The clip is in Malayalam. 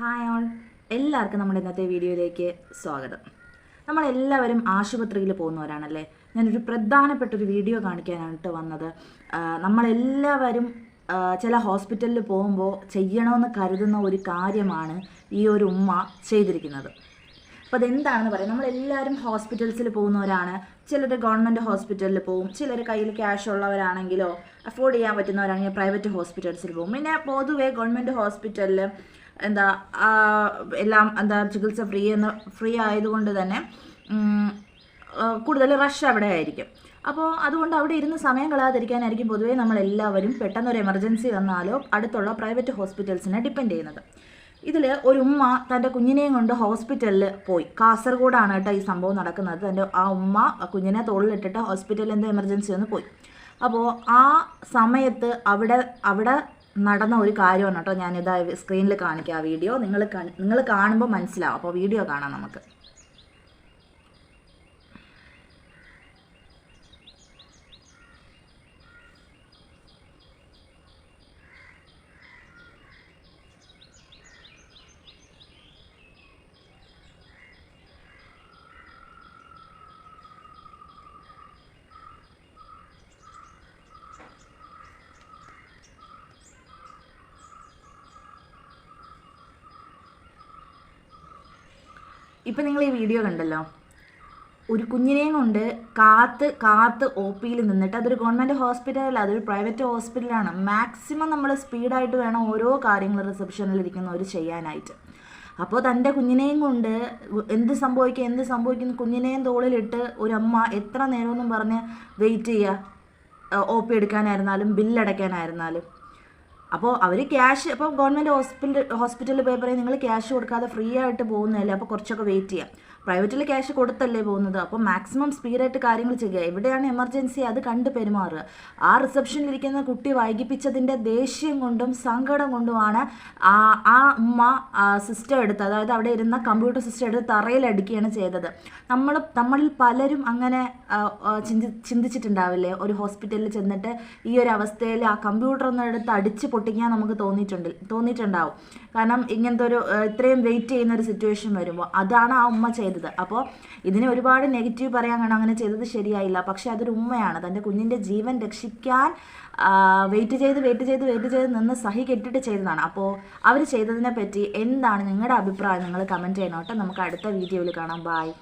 ഹായ് ഓൾ എല്ലാവർക്കും നമ്മുടെ ഇന്നത്തെ വീഡിയോയിലേക്ക് സ്വാഗതം. നമ്മളെല്ലാവരും ആശുപത്രിയിൽ പോകുന്നവരാണല്ലേ? ഞാനൊരു പ്രധാനപ്പെട്ടൊരു വീഡിയോ കാണിക്കാനായിട്ട് വന്നത്. നമ്മളെല്ലാവരും ചില ഹോസ്പിറ്റലിൽ പോകുമ്പോൾ ചെയ്യണമെന്ന് കരുതുന്ന ഒരു കാര്യമാണ് ഈ ഒരു ഉമ്മ ചെയ്തിരിക്കുന്നത്. അപ്പോൾ അതെന്താണെന്ന് പറയാം. നമ്മളെല്ലാവരും ഹോസ്പിറ്റൽസിൽ പോകുന്നവരാണ്. ചിലർ ഗവൺമെന്റ് ഹോസ്പിറ്റലിൽ പോകും. ചിലർ കയ്യിൽ ക്യാഷ് ഉള്ളവരാണെങ്കിലോ അഫോർഡ് ചെയ്യാൻ പറ്റുന്നവരാണെങ്കിൽ പ്രൈവറ്റ് ഹോസ്പിറ്റൽസിൽ പോകും. പിന്നെ പൊതുവേ ഗവൺമെന്റ് ഹോസ്പിറ്റലിൽ എന്താ എല്ലാം എന്താ ചികിത്സ ഫ്രീ എന്ന് ഫ്രീ ആയതുകൊണ്ട് തന്നെ കൂടുതൽ റഷ് അവിടെ ആയിരിക്കും. അപ്പോൾ അതുകൊണ്ട് അവിടെ ഇരുന്ന് സമയം കളയാതിരിക്കാനായിരിക്കും പൊതുവേ നമ്മളെല്ലാവരും പെട്ടെന്നൊരു എമർജൻസി വന്നാലോ അടുത്തുള്ള പ്രൈവറ്റ് ഹോസ്പിറ്റൽസിനെ ഡിപ്പെൻഡ് ചെയ്യുന്നത്. ഇതിൽ ഒരു ഉമ്മ തന്റെ കുഞ്ഞിനെയും കൊണ്ട് ഹോസ്പിറ്റലിൽ പോയി. കാസർഗോഡാണ് കേട്ടോ ഈ സംഭവം നടക്കുന്നത്. തന്റെ ആ ഉമ്മ കുഞ്ഞിനെ തോളിലിട്ടിട്ട് ഹോസ്പിറ്റലിൽ എന്തോ എമർജൻസി ഒന്ന് പോയി. അപ്പോൾ ആ സമയത്ത് അവിടെ അവിടെ നടന്ന ഒരു കാര്യമാണ് കേട്ടോ ഞാനിതാ സ്ക്രീനിൽ കാണിക്കാം ആ വീഡിയോ നിങ്ങൾ നിങ്ങൾ കാണുമ്പോൾ മനസ്സിലാവും. അപ്പോൾ വീഡിയോ കാണാം നമുക്ക്. ഇപ്പം നിങ്ങൾ ഈ വീഡിയോ കണ്ടല്ലോ? ഒരു കുഞ്ഞിനെയും കൊണ്ട് കാത്ത് കാത്ത് ഒ പിയിൽ നിന്നിട്ട് അതൊരു ഗവൺമെന്റ് ഹോസ്പിറ്റലല്ല അതൊരു പ്രൈവറ്റ് ഹോസ്പിറ്റലാണ് മാക്സിമം നമ്മൾ സ്പീഡായിട്ട് വേണം ഓരോ കാര്യങ്ങൾ റിസപ്ഷനിൽ ഇരിക്കുന്നവർ ചെയ്യാനായിട്ട്. അപ്പോൾ തന്റെ കുഞ്ഞിനെയും കൊണ്ട് എന്ത് സംഭവിക്കും എന്ത് സംഭവിക്കും കുഞ്ഞിനെയും തോളിലിട്ട് ഒരു അമ്മ എത്ര നേരമെന്നും പറഞ്ഞ് വെയിറ്റ് ചെയ്യുക ഒ പി എടുക്കാനായിരുന്നാലും ബില്ലടയ്ക്കാനായിരുന്നാലും അപ്പോൾ അവർ ക്യാഷ് ഇപ്പോൾ ഗവൺമെന്റ് ഹോസ്പിറ്റൽ ഹോസ്പിറ്റലിൽ പോയി പറയും നിങ്ങൾ ക്യാഷ് കൊടുക്കാതെ ഫ്രീ ആയിട്ട് പോകുന്നതല്ലേ? അപ്പോൾ കുറച്ചൊക്കെ വെയിറ്റ് ചെയ്യാം. പ്രൈവറ്റിൽ ക്യാഷ് കൊടുത്തല്ലേ പോകുന്നത്? അപ്പോൾ മാക്സിമം സ്പീഡായിട്ട് കാര്യങ്ങൾ ചെയ്യുക. എവിടെയാണ് എമർജൻസി അത് കണ്ട് പെരുമാറുക. ആ റിസപ്ഷനിലിരിക്കുന്ന കുട്ടി വൈകിപ്പിച്ചതിന്റെ ദേഷ്യം കൊണ്ടും സങ്കടം കൊണ്ടുമാണ് ആ ആ ഉമ്മ സിസ്റ്റം എടുത്ത് അതായത് അവിടെ ഇരുന്ന കമ്പ്യൂട്ടർ സിസ്റ്റം എടുത്ത് തറയിലടിക്കുകയാണ് ചെയ്തത്. നമ്മൾ നമ്മളിൽ പലരും അങ്ങനെ ചിന്തി ചിന്തിച്ചിട്ടുണ്ടാവില്ലേ? ഒരു ഹോസ്പിറ്റലിൽ ചെന്നിട്ട് ഈ ഒരു അവസ്ഥയിൽ ആ കമ്പ്യൂട്ടർ ഒന്ന് എടുത്ത് അടിച്ച് പൊട്ടിക്കാൻ നമുക്ക് തോന്നിയിട്ടുണ്ട് തോന്നിയിട്ടുണ്ടാവും. കാരണം ഇങ്ങനത്തെ ഒരു ഇത്രയും വെയിറ്റ് ചെയ്യുന്ന ഒരു സിറ്റുവേഷൻ വരുമ്പോൾ അതാണ് ആ ഉമ്മ ചെയ്തത്. അപ്പോൾ ഇതിനെ ഒരുപാട് നെഗറ്റീവ് പറയാൻ കാരണം അങ്ങനെ ചെയ്തത് ശരിയായില്ല. പക്ഷേ അതൊരു ഉമ്മയാണ്. തന്റെ കുഞ്ഞിന്റെ ജീവൻ രക്ഷിക്കാൻ വെയിറ്റ് ചെയ്ത് വെയിറ്റ് ചെയ്ത് വെയിറ്റ് ചെയ്ത് നിന്ന് സഹി കെട്ടിട്ട് ചെയ്തതാണ്. അപ്പോൾ അവർ ചെയ്തതിനെ പറ്റി എന്താണ് നിങ്ങളുടെ അഭിപ്രായം? നിങ്ങൾ കമന്റ് ചെയ്യണം കേട്ടോ. നമുക്ക് അടുത്ത വീഡിയോയിൽ കാണാം. ബായ്